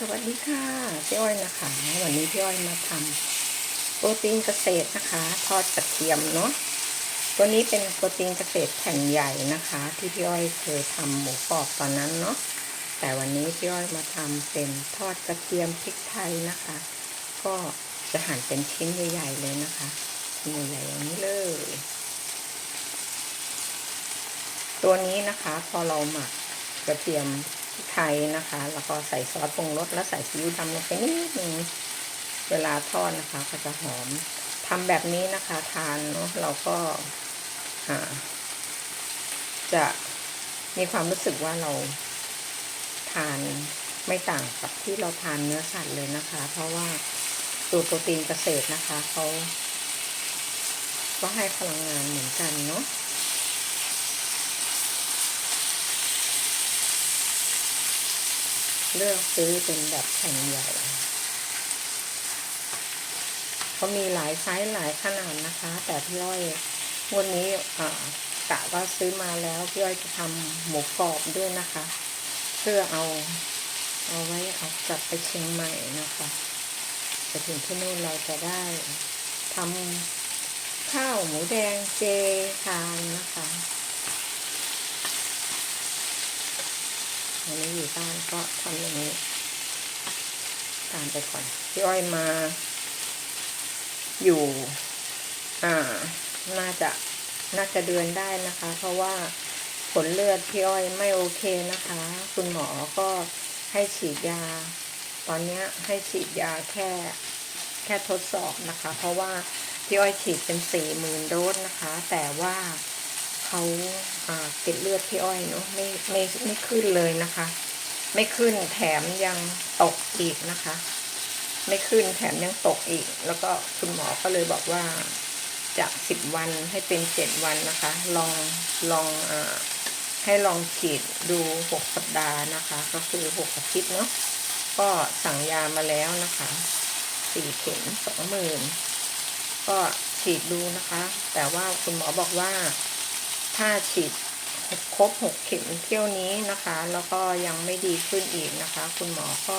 สวัสดีค่ะพี่อ้อยนะคะ วันนี้พี่อ้อยมาทำโปรตีนเกษตรนะคะ ทอดกระเทียมเนาะตัวนี้เป็นโปรตีนเกษตรแผ่นใหญ่นะคะ ที่พี่อ้อยเคยทำหมูกรอบตอนนั้นเนาะแต่วันนี้พี่อ้อยมาทำเป็นทอดกระเทียมพริกไทยนะคะ ก็จะหั่นเป็นชิ้นใหญ่ๆเลยนะคะชิ้นใหญ่ๆอย่างนี้เลย ตัวนี้นะคะ พอเราหมักกระเทียม พริกไทยนะคะ แล้วก็ใส่ซอสปรุงรสแล้วใส่ซีอิ๊วดำลงไปนิดนึงเวลาทอดนะคะ ก็จะหอมทำแบบนี้นะคะ ทานเนาะเราก็จะมีความรู้สึกว่าเราทานไม่ต่างกับที่เราทานเนื้อสัตว์เลยนะคะ เพราะว่าตัวโปรตีนเกษตรนะคะเขาก็ให้พลังงานเหมือนกันเนาะ เลือกซื้อเป็นแบบแผ่นใหญ่เขามีหลายไซส์หลายขนาดนะคะ แต่พี่อ้อยวันนี้กะว่าซื้อมาแล้วพี่อ้อยจะทำหมูกรอบด้วยนะคะ เพื่อเอาเอาไว้เอากลับไปเชียงใหม่นะคะไปถึงที่นู่นเราจะได้ทำข้าวหมูแดงเจทานนะคะ วันนี้อยู่บ้านก็ทำอย่างนี้ ตามไปก่อน พี่อ้อยมา อยู่ อ่า น่าจะ น่าจะเดือนได้นะคะ เพราะว่าผลเลือดพี่อ้อยไม่โอเคนะคะ คุณหมอก็ให้ฉีดยา ตอนนี้ให้ฉีดยาแค่ แค่ทดสอบนะคะ เพราะว่าพี่อ้อยฉีดเป็นสี่หมื่นโดสนะคะ แต่ว่า เขาเกล็ดเลือดพี่อ้อยเนาะไม่ไม่ไม่ขึ้นเลยนะคะ ไม่ขึ้นแถมยังตกอีกนะคะ ไม่ขึ้นแถมยังตกอีก แล้วก็คุณหมอก็เลยบอกว่าจากสิบวันให้เป็นเจ็ดวันนะคะ ลองลองอให้ลองฉีดดูหกสัปดาห์นะคะ ก็คือหกอาทิตย์เนาะก็สั่งยามาแล้วนะคะสี่เข็มสองหมื่นก็ฉีดดูนะคะ แต่ว่าคุณหมอบอกว่า ถ้าฉีดครบหกเข็มเที่ยวนี้นะคะ แล้วก็ยังไม่ดีขึ้นอีกนะคะ คุณหมอก็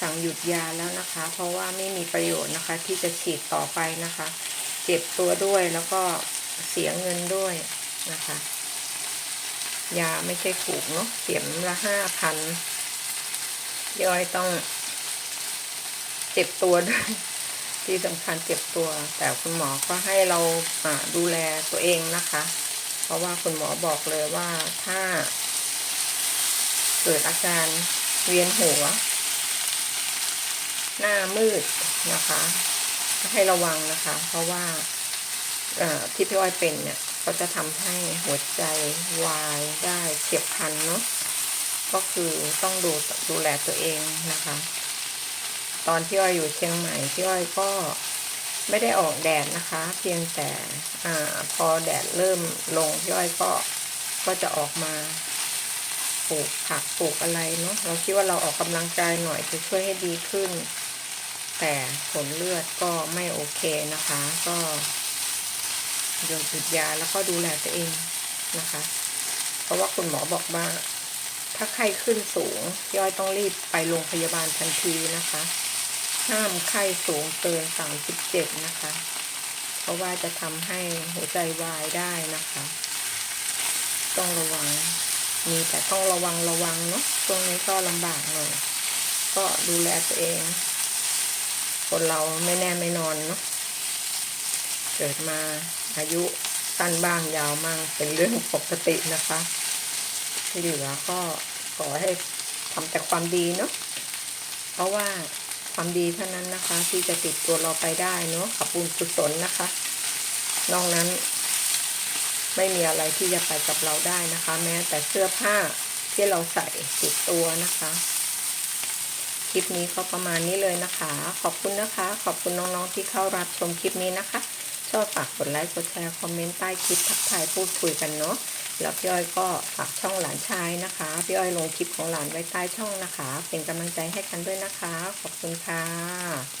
สั่งหยุดยาแล้วนะคะ เพราะว่าไม่มีประโยชน์นะคะ ที่จะฉีดต่อไปนะคะ เจ็บตัวด้วยแล้วก็เสียเงินด้วยนะคะ ยาไม่ใช่ถูกเนาะเข็มละห้าพันย่อยต้องเจ็บตัวด้วย ที่สำคัญเจ็บตัว แต่คุณหมอก็ให้เราดูแลตัวเองนะคะ เพราะว่าคุณหมอบอกเลยว่าถ้า เกิดอาการเวียนหัว หน้ามืดนะคะ ให้ระวังนะคะ เพราะว่าที่พี่อ้อยเป็นเนี่ยก็จะทำให้หัวใจวายได้เฉียบพลันเนาะก็คือต้องดูดูแลตัวเองนะคะ ตอนที่อ้อยอยู่เชียงใหม่พี่อ้อยก็ไม่ได้ออกแดดนะคะ เพียงแต่อ่าพอแดดเริ่มลงพี่อ้อยก็ก็จะออกมาปลูกผักปลูกอะไรเนาะเราคิดว่าเราออกกำลังกายหน่อยจะช่วยให้ดีขึ้น แต่ผลเลือดก็ไม่โอเคนะคะ ก็โยนจุดยาแล้วก็ดูแลตัวเองนะคะ เพราะว่าคุณหมอบอกว่า ถ้าไข้ขึ้นสูงย่อยต้องรีบไปโรงพยาบาลทันทีนะคะ ห้ามไข้สูงเกินสามสิบเจ็ดนะคะ เพราะว่าจะทำให้หัวใจวายได้นะคะ ต้องระวัง มีแต่ต้องระวังระวังเนาะช่วงนี้ก็ลำบากหน่อย ก็ดูแลตัวเอง คนเราไม่แน่ไม่นอนเนาะ เกิดมาอายุสั้นบ้างยาวมั่งเป็นเรื่องปกตินะคะ ที่เหลือก็ขอให้ทำแต่ความดีเนาะเพราะว่า ความดีเท่านั้นนะคะ ที่จะติดตัวเราไปได้เนาะขับบุญกุศลนะคะ นอกนั้น ไม่มีอะไรที่จะไปกับเราได้นะคะ แม้แต่เสื้อผ้าที่เราใส่ติดตัวนะคะคลิปนี้ก็ประมาณนี้เลยนะคะ ขอบคุณนะคะ ขอบคุณน้องๆที่เข้ารับชมคลิปนี้นะคะ ชอบฝากกดไลค์ กดแชร์ คอมเมนต์ใต้คลิปทักทายพูดคุยกันเนาะ แล้วพี่อ้อยก็ฝากช่องหลานชายนะคะพี่อ้อยลงคลิปของหลานไว้ใต้ช่องนะคะ เป็นกำลังใจให้กันด้วยนะคะ ขอบคุณค่ะ